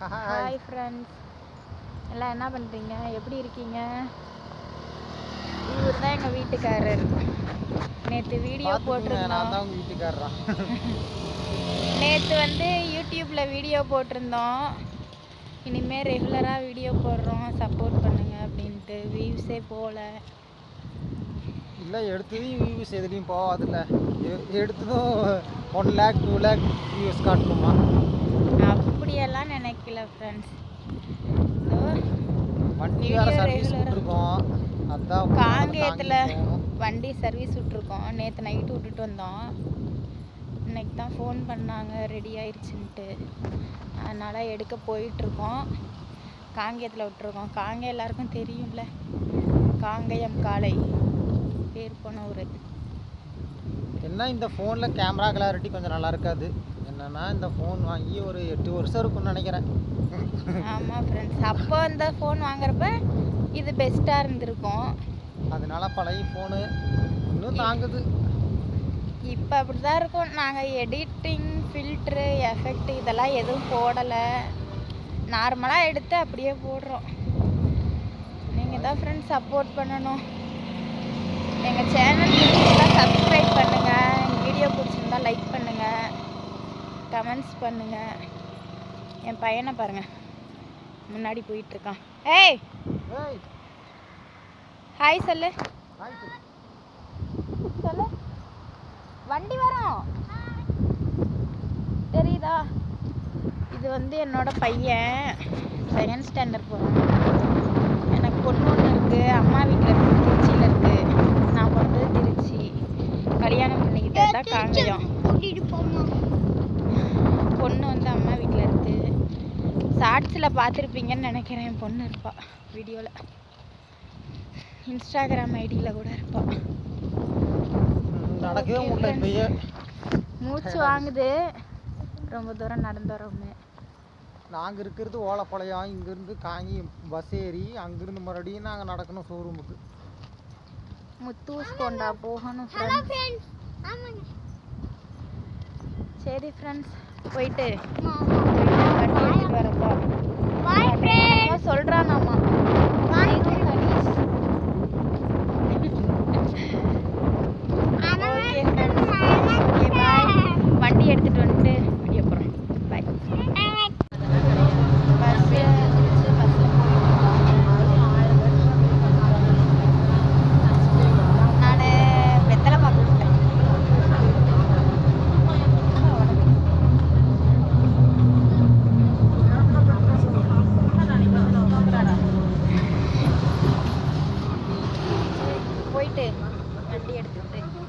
Hi friends எல்லாம் என்ன பண்ணுறீங்க எப்படி இருக்கீங்க? இவர் தான் எங்கள் வீட்டுக்காரர். நேற்று வீடியோ போட்டிருந்தோம். வீட்டுக்காரரா? நேற்று வந்து யூடியூப்பில் வீடியோ போட்டிருந்தோம். இனிமேல் ரெகுலராக வீடியோ போடுறோம். சப்போர்ட் பண்ணுங்க அப்படின்ட்டு. வியூஸே போகல இல்லை எடுத்ததையும் வியூஸ் எதுலேயும் போகாதுல்ல. எடுத்ததும் one lakh two lakh views காட்டணுமா அப்படியெல்லாம் நினைக்கல ஃப்ரெண்ட்ஸ் வண்டி வேறு சர்வீஸ் விட்டுருக்கோம். அதான் காங்கேயத்தில். வண்டி சர்வீஸ் விட்ருக்கோம் நேற்று நைட்டு விட்டுட்டு வந்தோம். இன்னைக்கு தான் ஃபோன் பண்ணாங்க. ரெடி ஆயிடுச்சுன்ட்டு அதனால் எடுக்க போயிட்டுருக்கோம். காங்கேயத்தில் விட்டுருக்கோம். காங்கேயம் எல்லாருக்கும் தெரியும்ல. காங்கேயம் காலை பேர் போன ஊர். என்ன இந்த ஃபோனில் கேமரா கிளாரிட்டி கொஞ்சம் நல்லா இருக்காது. என்னன்னா இந்த ஃபோன் வாங்கி ஒரு எட்டு வருஷம் இருக்கும்னு நினைக்கிறேன். ஆமாம் ஃப்ரெண்ட்ஸ் அப்போ அந்த ஃபோன் வாங்குறப்ப இது பெஸ்ட்டாக இருந்திருக்கும். அதனால பழைய ஃபோனு இன்னும் தாங்குது. இப்போ அப்படி தான் இருக்கும். நாங்கள் எடிட்டிங் ஃபில்ட்ரு எஃபெக்ட் இதெல்லாம் எதுவும் போடலை. நார்மலாக எடுத்து அப்படியே போடுறோம். நீங்கள் தான் ஃப்ரெண்ட்ஸ் சப்போர்ட் பண்ணணும். எங்கள் சேனல் பிடிச்சிருந்தா சப்ஸ்கிரைப் பண்ணுங்கள் எங்கள் வீடியோ பிடிச்சிருந்தா லைக் பண்ணுங்கள் கமெண்ட்ஸ் பண்ணுங்கள் என் பையனை பாருங்கள் முன்னாடி போயிட்டுருக்கான். ஏய்! ஏய்! ஹாய் சொல்லு. சொல்லு. வண்டி வரும். தெரியுதா? இது வந்து என்னோட பையன். செகண்ட் ஸ்டாண்டர்ட் போகிறான் எனக்கு பொண்ணு ஒன்று இருக்குது அம்மா வீட்டில் இருக்குது திருச்சியில் இருக்குது நான் பிறந்தது திருச்சி. கல்யாணம் பண்ணிக்கிட்டது தான் காங்கயம். பொண்ணு வந்து அம்மா வீட்டில் இருக்குது ஷார்ட்ஸில் பார்த்துருப்பீங்கன்னு நினைக்கிறேன். என் பொண்ணு இருப்பா. வீடியோவில் இன்ஸ்டாகிராம் ஐடியில் கூட இருப்பா. ம், நடக்கவே Okay, முடியல இப்பயே. மூச்சு வாங்குது. ரொம்ப தூரம் நடந்து வரோமே நாங்கள் இருக்கிறது ஓலப்பாளையம் இங்கேருந்து காங்கி பஸ் ஏறி அங்கேருந்து மறுபடியும் நாங்கள் நடக்கணும் ஷோரூமுக்கு முத்தூஸ் கொண்டா போகணும் ஃப்ரெண்ட்ஸ் சரி ஃப்ரெண்ட்ஸ் போயிட்டு. போயிட்டு வண்டி எடுத்துட்டு